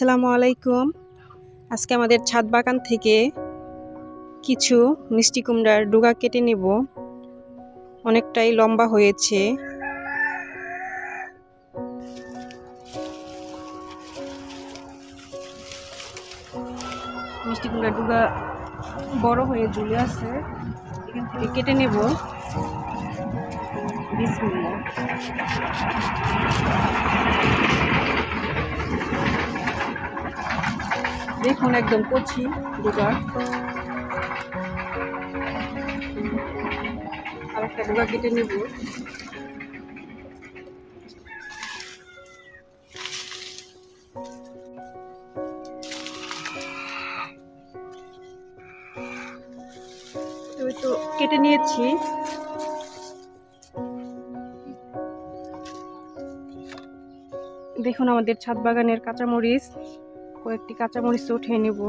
আসসালামু আলাইকুম। আজকে আমাদের ছাদ বাগান থেকে কিছু মিষ্টি কুমড়ার ডুগা কেটে নেব। অনেকটাই লম্বা হয়েছে। মিষ্টি কুমড়ার ডুগা বড় হয়ে ঝুলে আছে। এখান থেকে কেটে নেব। দেখুন একদম কচি ডুগা আর একটা ডুগা কেটে নেব। তো কেটে নিয়েছি। দেখুন আমাদের ছাদ বাগানের কাঁচামরিচ। কয়েকটি কাঁচামরিচ উঠিয়ে নিব।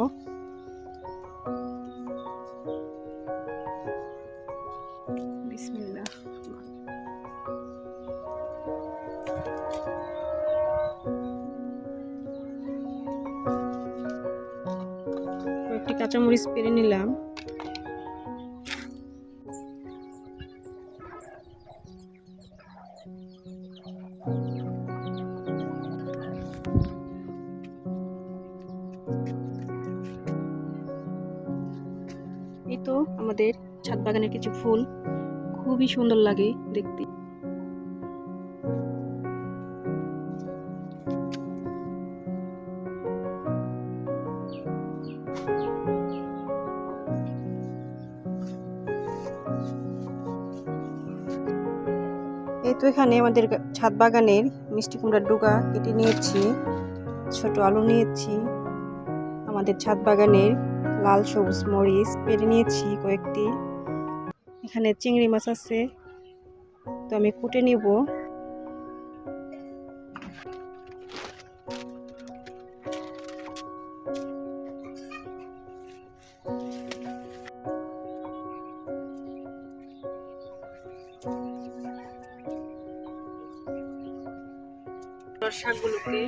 কয়েকটি কাঁচামরিচ পেরে নিলাম। এই তো আমাদের ছাদ বাগানের কিছু ফুল। খুবই সুন্দর লাগে দেখতে। এই তো এখানে আমাদের ছাদ বাগানের মিষ্টি কুমড়ার ডুগা কেটে নিয়েছি, ছোট আলু নিয়েছি। আমাদের ছাদ বাগানের লাল সবুজ মরিচ পেরে নিয়েছি কয়েকটি। এখানে চিংড়ি মাছ আছে, তো আমি কুটে নিব। শাকগুলোকে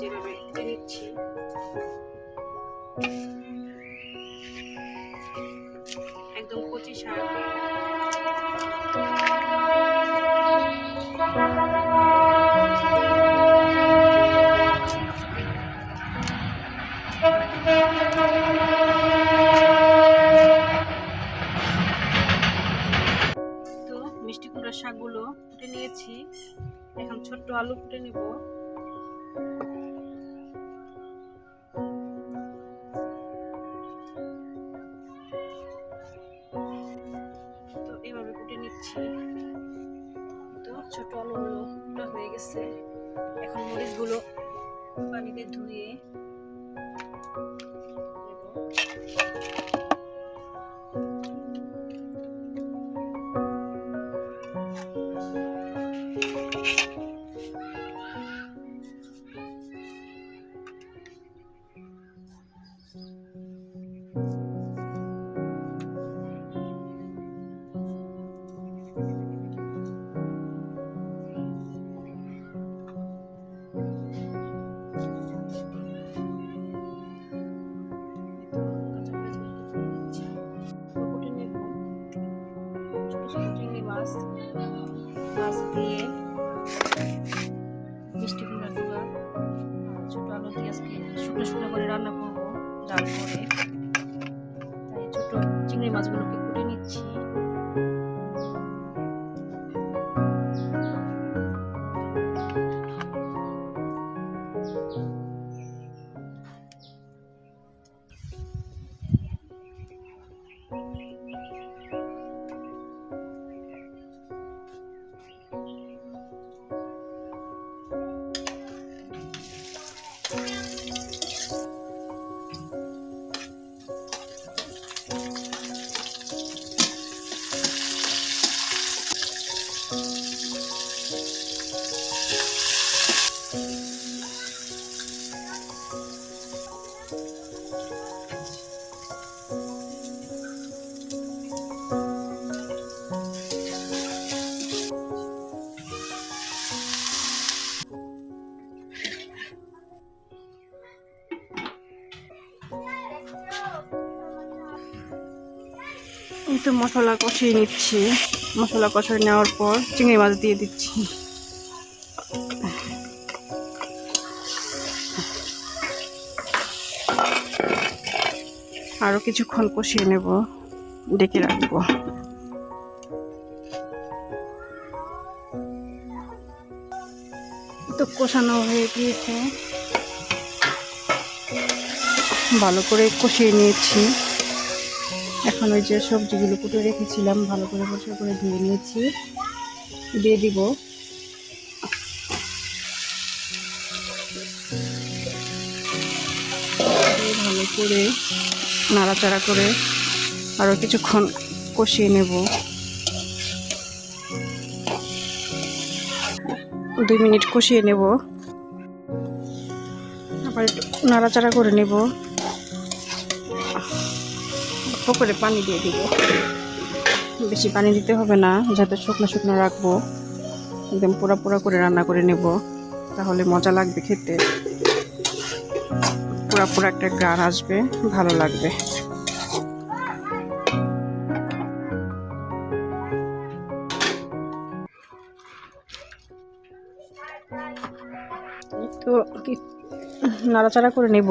যেভাবে নিচ্ছি। একদম কচি শাক। শাকগুলো কুটে নিয়েছি। এখন ছোট্ট আলু কুটে নিব। এইভাবে তো ছোট আলুগুলো কুটা হয়ে গেছে এখন মরিচগুলো পানিতে ধুয়ে নেব। কুটে করে রান্না করব তাই ছোট চিংড়ি মাছগুলোকে তো মশলা কষিয়ে নিচ্ছি। মশলা কষিয়ে নেওয়ার পর চিংড়ি মাছ দিয়ে দিচ্ছি। আরও কিছুক্ষণ কষিয়ে নেব, ডেকে রাখব। তো কষানো হয়ে গিয়েছে। ভালো করে কষিয়ে নিয়েছি। এখন ওই যে সবজিগুলো কুটে রেখেছিলাম, ভালো করে পরিষ্কার করে ধুয়ে নিয়েছি। দিয়ে দিব। ভালো করে নাড়াচাড়া করে আরও কিছুক্ষণ কষিয়ে নেব। দুই মিনিট কষিয়ে নেব। আবার একটু নাড়াচাড়া করে নেব। পুকুরে পানি দিয়ে দিব। বেশি পানি দিতে হবে না, যাতে শুকনো শুকনো রাখব। একদম পোড়া পোড়া করে রান্না করে নেব, তাহলে মজা লাগবে খেতে। পোড়া পোড়া একটা গান আসবে, ভালো লাগবে। তো নাড়াচাড়া করে নেব।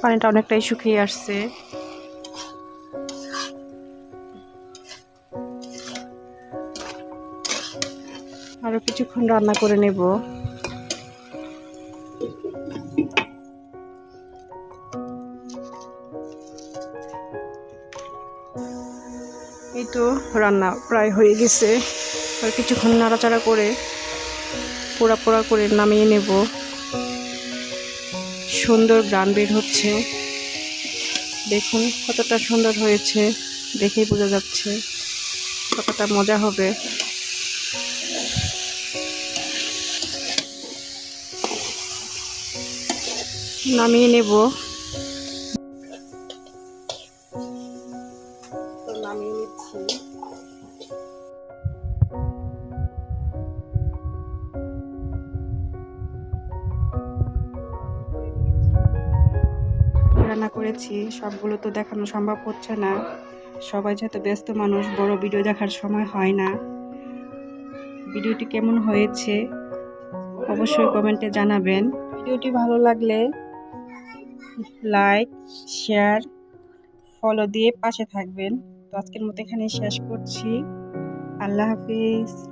পানিটা অনেকটাই শুকিয়ে আসছে। আরও কিছুক্ষণ রান্না করে নেব। এই তো রান্না প্রায় হয়ে গেছে। আর কিছুক্ষণ নাড়াচাড়া করে পোড়া পোড়া করে নামিয়ে নেব। সুন্দর গান বের হচ্ছে। দেখুন কতটা সুন্দর হয়েছে, দেখেই বোঝা যাচ্ছে। কতটা মজা হবে। নামিয়ে নেব। তো নামিয়ে নিচ্ছি। রান্না করেছি সবগুলো তো দেখানো সম্ভব হচ্ছে না। সবাই যেহেতু ব্যস্ত মানুষ বড় ভিডিও দেখার সময় হয় না। ভিডিওটি কেমন হয়েছে অবশ্যই কমেন্টে জানাবেন। ভিডিওটি ভালো লাগলে লাইক শেয়ার ফলো দিয়ে পাশে থাকবেন। তো আজকের মতো এখানে শেষ করছি। আল্লাহ হাফিজ।